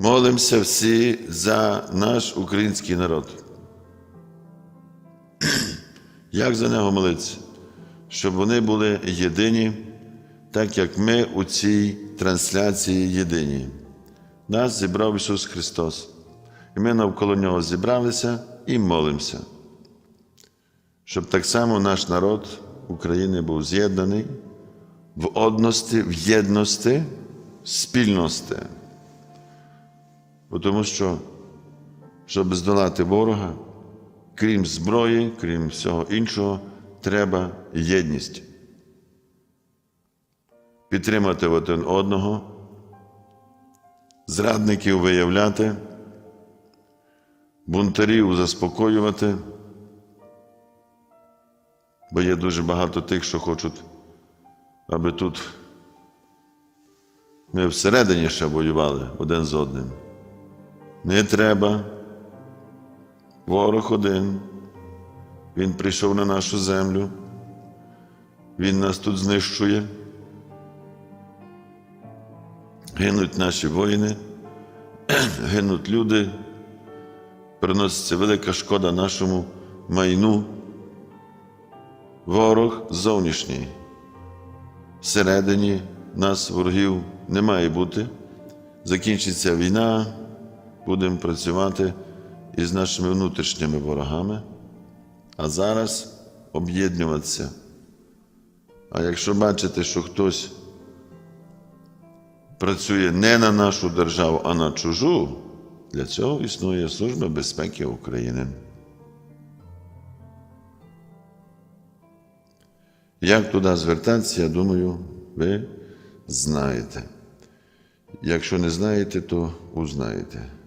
Молимося всі за наш український народ. Як за нього молитися? Щоб вони були єдині, так як ми у цій трансляції єдині. Нас зібрав Ісус Христос, і ми навколо Нього зібралися і молимося, щоб так само наш народ України був з'єднаний в одності, в єдності, в спільності. Бо Тому що, щоб здолати ворога, крім зброї, крім всього іншого, треба єдність. Підтримати один одного, зрадників виявляти, бунтарів заспокоювати, бо є дуже багато тих, що хочуть, аби тут ми всередині ще воювали один з одним. Не треба. Ворог один. Він прийшов на нашу землю. Він нас тут знищує. Гинуть наші воїни, гинуть люди, приноситься велика шкода нашому майну. Ворог зовнішній. Всередині нас ворогів не має бути. Закінчиться війна, будемо працювати із нашими внутрішніми ворогами, а зараз об'єднуватися. А якщо бачите, що хтось працює не на нашу державу, а на чужу, для цього існує Служба безпеки України. Як туди звертатися, я думаю, ви знаєте. Якщо не знаєте, то узнаєте.